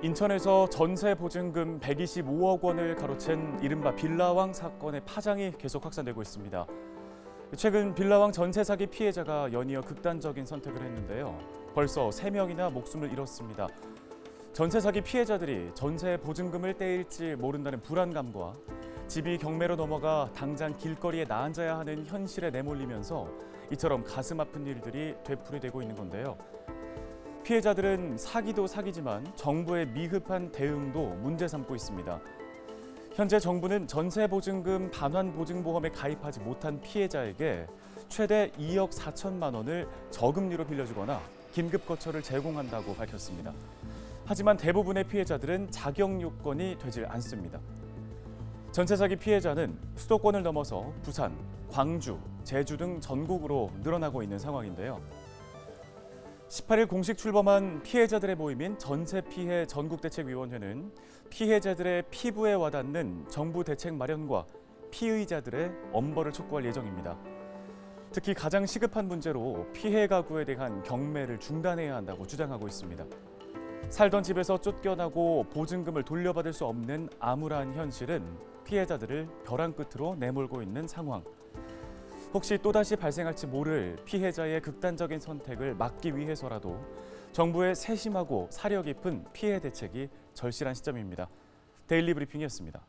인천에서 전세 보증금 125억 원을 가로챈 이른바 빌라왕 사건의 파장이 계속 확산되고 있습니다. 최근 빌라왕 전세 사기 피해자가 연이어 극단적인 선택을 했는데요. 벌써 3명이나 목숨을 잃었습니다. 전세 사기 피해자들이 전세 보증금을 떼일지 모른다는 불안감과 집이 경매로 넘어가 당장 길거리에 나앉아야 하는 현실에 내몰리면서 이처럼 가슴 아픈 일들이 되풀이되고 있는 건데요. 피해자들은 사기도 사기지만 정부의 미흡한 대응도 문제 삼고 있습니다. 현재 정부는 전세 보증금 반환 보증보험에 가입하지 못한 피해자에게 최대 2억 4천만 원을 저금리로 빌려주거나 긴급 거처를 제공한다고 밝혔습니다. 하지만 대부분의 피해자들은 자격 요건이 되질 않습니다. 전세 사기 피해자는 수도권을 넘어서 부산, 광주, 제주 등 전국으로 늘어나고 있는 상황인데요. 18일 공식 출범한 피해자들의 모임인 전세 피해 전국 대책위원회는 피해자들의 피부에 와닿는 정부 대책 마련과 피의자들의 엄벌을 촉구할 예정입니다. 특히 가장 시급한 문제로 피해 가구에 대한 경매를 중단해야 한다고 주장하고 있습니다. 살던 집에서 쫓겨나고 보증금을 돌려받을 수 없는 암울한 현실은 피해자들을 벼랑 끝으로 내몰고 있는 상황. 혹시 또다시 발생할지 모를 피해자의 극단적인 선택을 막기 위해서라도 정부의 세심하고 사려 깊은 피해 대책이 절실한 시점입니다. 데일리 브리핑이었습니다.